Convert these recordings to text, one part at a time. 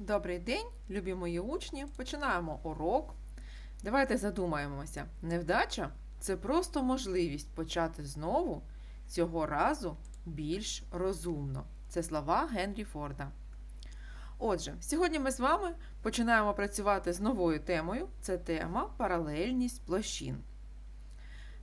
Добрий день, любі мої учні. Починаємо урок. Давайте задумаємося. Невдача це просто можливість почати знову цього разу більш розумно. Це слова Генрі Форда. Отже, сьогодні ми з вами починаємо працювати з новою темою. Це тема паралельність площин.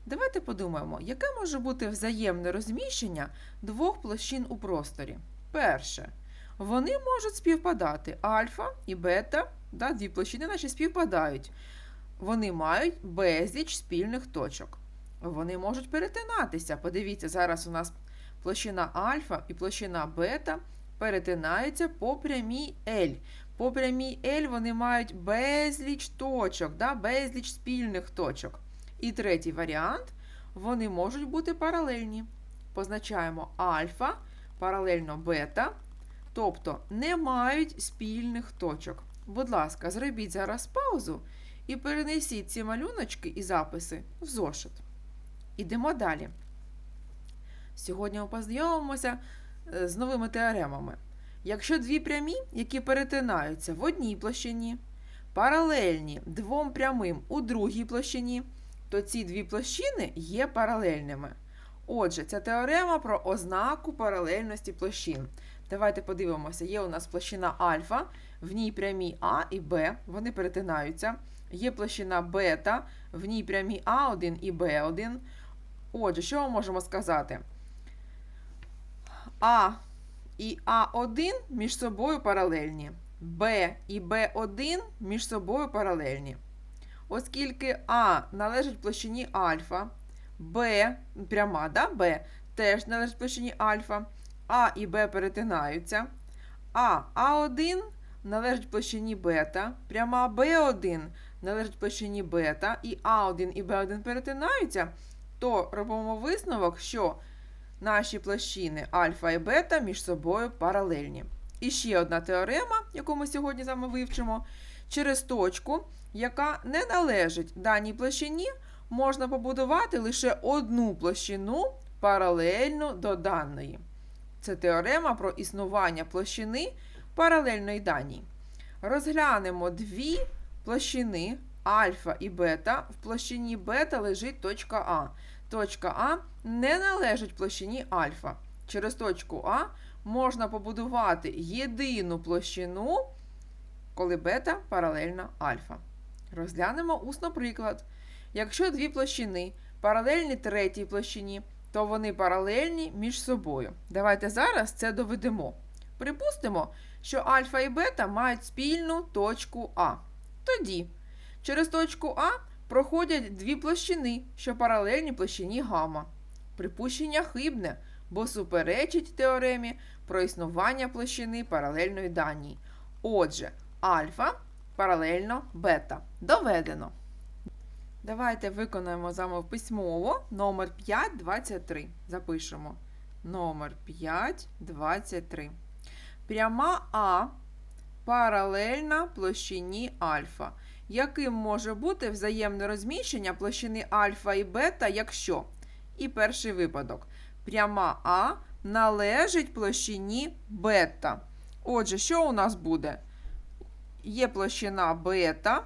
Давайте подумаємо, яке може бути взаємне розміщення двох площин у просторі. Перше. Вони можуть співпадати. Альфа і бета, да, дві площини наші співпадають. Вони мають безліч спільних точок. Вони можуть перетинатися. Подивіться, зараз у нас площина альфа і площина бета перетинаються по прямій L. По прямій L вони мають безліч точок, да, безліч спільних точок. І третій варіант вони можуть бути паралельні. Позначаємо альфа паралельно бета. Тобто не мають спільних точок. Будь ласка, зробіть зараз паузу і перенесіть ці малюночки і записи в зошит. Ідемо далі. Сьогодні ми познайомимося е, з новими теоремами. Якщо дві прямі, які перетинаються в одній площині, паралельні двом прямим у другій площині, то ці дві площини є паралельними. Отже, ця теорема про ознаку паралельності площин. Давайте подивимося, є у нас площина альфа, в ній прямі А і Б, вони перетинаються. Є площина бета, в ній прямі А1 і Б1. Отже, що ми можемо сказати? А і А1 між собою паралельні. Б і Б1 між собою паралельні. Оскільки А належить площині альфа, Б пряма, да, Б теж належить площині альфа. А і Б перетинаються. А А1 належить площині бета, пряма Б1 належить площині бета, і А1 і Б1 перетинаються, то робимо висновок, що наші площини альфа і бета між собою паралельні. І ще одна теорема, яку ми сьогодні з вами вивчимо, через точку, яка не належить даній площині, можна побудувати лише одну площину паралельну до даної. Це теорема про існування площини паралельної даній. Розглянемо дві площини альфа і бета. В площині бета лежить точка А. Точка А не належить площині альфа. Через точку А можна побудувати єдину площину, коли бета паралельна альфа. Розглянемо усно приклад. Якщо дві площини паралельні третій площині, то вони паралельні між собою. Давайте зараз це доведемо. Припустимо, що альфа і бета мають спільну точку А. Тоді через точку А проходять дві площини, що паралельні площині гамма. Припущення хибне, бо суперечить теоремі про існування площини паралельної даній. Отже, альфа паралельно бета. Доведено. Давайте виконаємо з вами письмово номер 523. Запишемо. Номер 523. Пряма А паралельна площині альфа. Яким може бути взаємне розміщення площини альфа і бета, якщо? І перший випадок. Пряма А належить площині бета. Отже, що у нас буде? Є площина бета.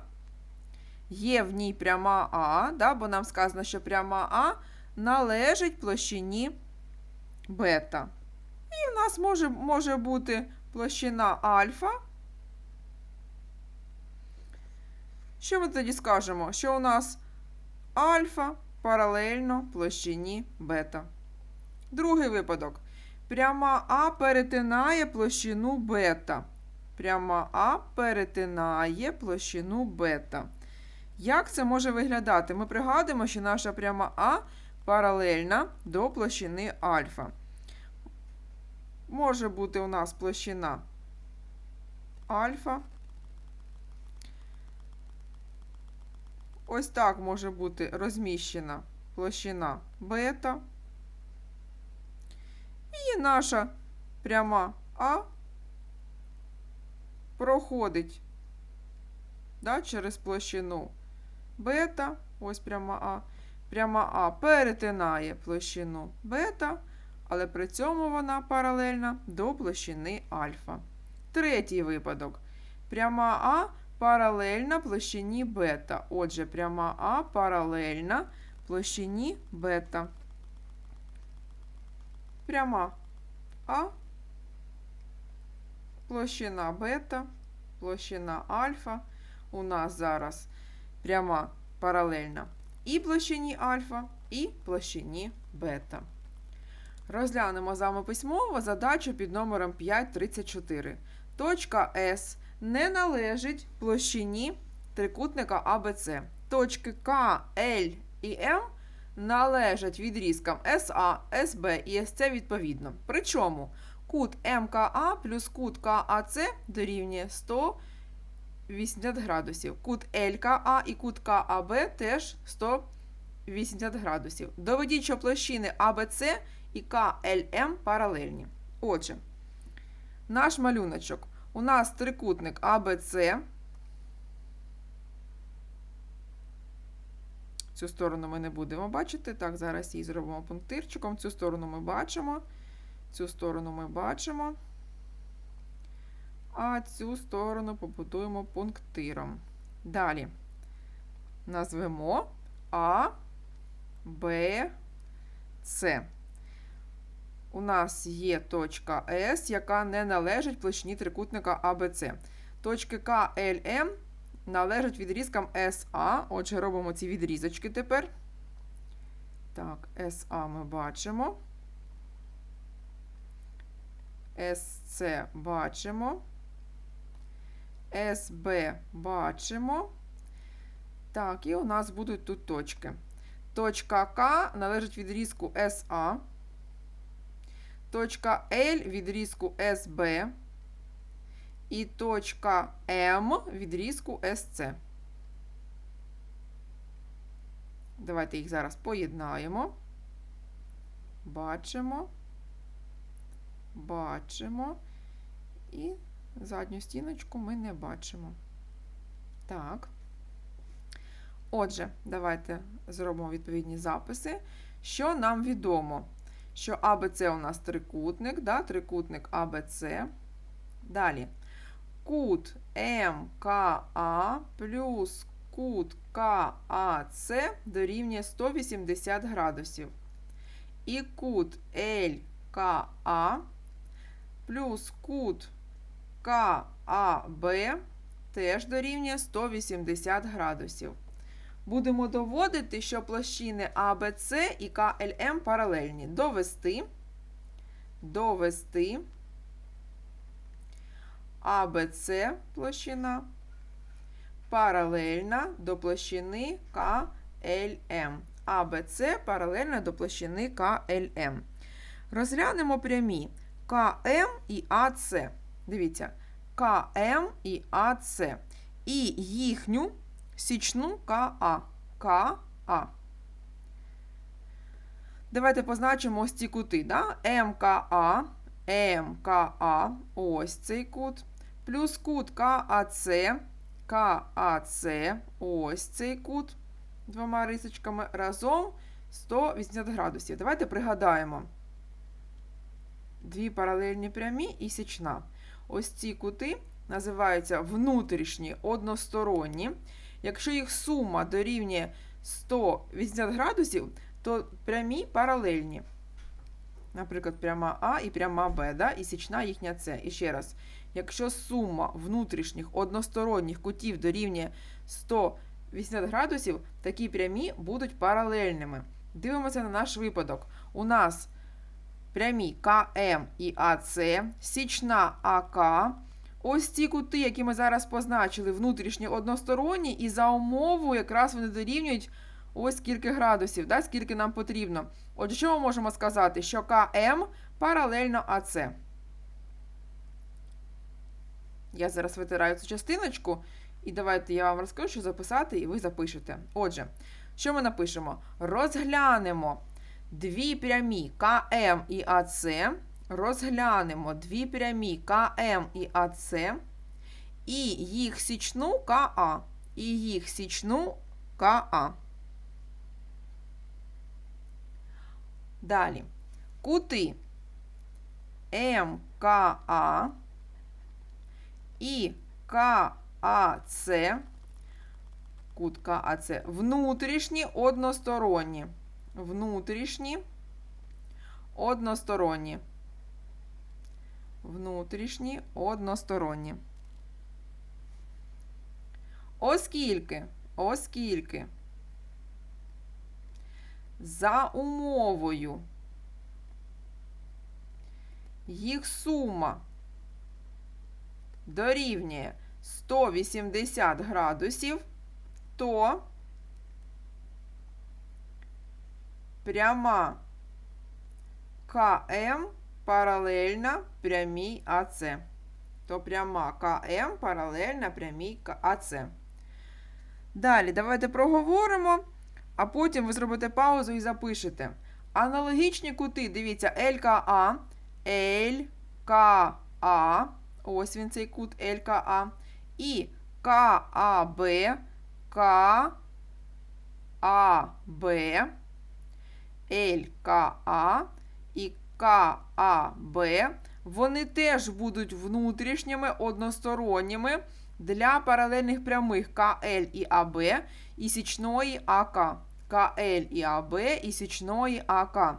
Є в ній пряма А, да, бо нам сказано, що пряма А належить площині бета. І в нас може, може бути площина альфа. Що ми тоді скажемо? Що у нас альфа паралельно площині бета. Другий випадок. Пряма А перетинає площину бета. Пряма А перетинає площину бета. Як це може виглядати? Ми пригадуємо, що наша пряма А паралельна до площини альфа. Може бути у нас площина альфа. Ось так може бути розміщена площина бета. І наша пряма А проходить да, через площину бета, ось пряма А. Пряма А перетинає площину бета, але при цьому вона паралельна до площини альфа. Третій випадок. Пряма А паралельна площині бета. Отже, пряма А паралельна площині бета. Пряма А, площина бета, площина альфа. У нас зараз пряма паралельна і площині альфа, і площині бета. Розглянемо з вами письмово задачу під номером 534. Точка С не належить площині трикутника АБЦ. Точки К, Л і М належать відрізкам СА, СБ і СЦ відповідно. Причому кут МКА плюс кут КАЦ дорівнює 180 градусів. Кут ЛКА і кут КАБ теж 180 градусів. Доведіть, що площини АБЦ і КЛМ паралельні. Отже, наш малюночок. У нас трикутник АБЦ. Цю сторону ми не будемо бачити. Так, зараз її зробимо пунктирчиком. Цю сторону ми бачимо. Цю сторону ми бачимо. А цю сторону побудуємо пунктиром. Далі назвемо А, Б, С. У нас є точка С, яка не належить площині трикутника АБЦ. Точки К, Л, М належать відрізкам СА. Отже, робимо ці відрізочки тепер. Так, СА ми бачимо. СЦ бачимо. СБ бачимо. Так, і у нас будуть тут точки. Точка К належить відрізку СА. Точка L відрізку СБ. І точка М відрізку СЦ. Давайте їх зараз поєднаємо. Бачимо. Бачимо. І задню стіночку ми не бачимо. Так. Отже, давайте зробимо відповідні записи. Що нам відомо? Що АБЦ у нас трикутник, да? трикутник АБЦ. Далі. Кут МКА плюс кут КАЦ дорівнює 180 градусів. І кут ЛКА плюс кут КАБ теж дорівнює 180 градусів. Будемо доводити, що площини АБЦ і КЛМ паралельні. Довести, довести АБЦ площина паралельна до площини КЛМ. АБЦ паралельна до площини КЛМ. Розглянемо прямі КМ і АЦ. Дивіться, КМ і АЦ. І їхню січну КА. КА. Давайте позначимо ось ці кути. Да? МКА, МКА, ось цей кут. Плюс кут КАЦ, КАЦ, ось цей кут. Двома рисочками разом 180 градусів. Давайте пригадаємо. Дві паралельні прямі і січна. Ось ці кути називаються внутрішні односторонні. Якщо їх сума дорівнює 180 градусів, то прямі паралельні. Наприклад, пряма А і пряма Б, да? і січна їхня С. І ще раз, якщо сума внутрішніх односторонніх кутів дорівнює 180 градусів, такі прямі будуть паралельними. Дивимося на наш випадок. У нас прямі КМ і АЦ, січна АК. Ось ці кути, які ми зараз позначили, внутрішні односторонні, і за умову якраз вони дорівнюють ось скільки градусів, да, скільки нам потрібно. Отже, що ми можемо сказати? Що КМ паралельно АЦ. Я зараз витираю цю частиночку, і давайте я вам розкажу, що записати, і ви запишете. Отже, що ми напишемо? Розглянемо дві прямі КМ і АЦ. Розглянемо дві прямі КМ і АЦ, і їх січну КА, і їх січну КА. Далі кути МКА і КАЦ, кут КАЦ, внутрішні односторонні. Внутрішні односторонні. Внутрішні односторонні. Оскільки, оскільки за умовою їх сума дорівнює 180 градусів, то пряма КМ паралельна прямій АЦ. То пряма КМ паралельна прямій АЦ. Далі, давайте проговоримо, а потім ви зробите паузу і запишете. Аналогічні кути, дивіться, ЛКА, ЛКА, ось він цей кут ЛКА, і КАБ, КАБ, ЛКА і КАБ, вони теж будуть внутрішніми односторонніми для паралельних прямих КЛ і АБ і січної АК. КЛ і АБ і січної АК.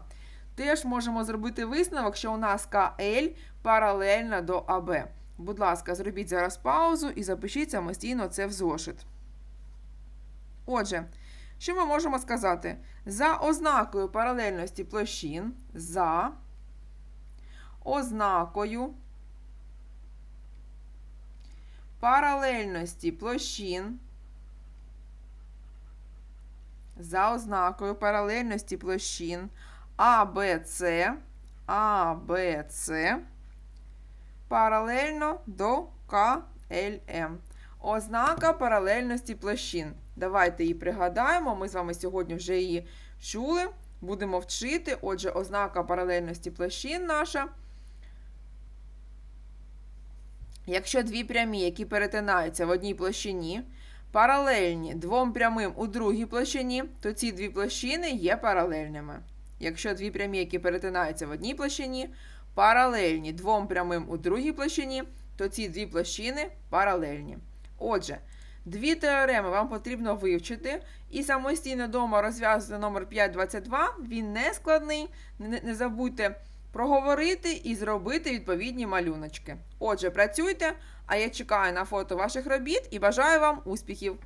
Теж можемо зробити висновок, що у нас КЛ паралельна до АБ. Будь ласка, зробіть зараз паузу і запишіть самостійно це в зошит. Отже, що ми можемо сказати? За ознакою паралельності площин, за ознакою паралельності площин, за ознакою паралельності площин АБЦ, АБЦ паралельно до КЛМ. Ознака паралельності площин. Давайте її пригадаємо. Ми з вами сьогодні вже її чули. Будемо вчити. Отже, ознака паралельності площин наша. Якщо дві прямі, які перетинаються в одній площині, паралельні двом прямим у другій площині, то ці дві площини є паралельними. Якщо дві прямі, які перетинаються в одній площині, паралельні двом прямим у другій площині, то ці дві площини паралельні. Отже, дві теореми вам потрібно вивчити і самостійно вдома розв'язати номер 522. Він не складний. Не забудьте проговорити і зробити відповідні малюночки. Отже, працюйте, а я чекаю на фото ваших робіт і бажаю вам успіхів!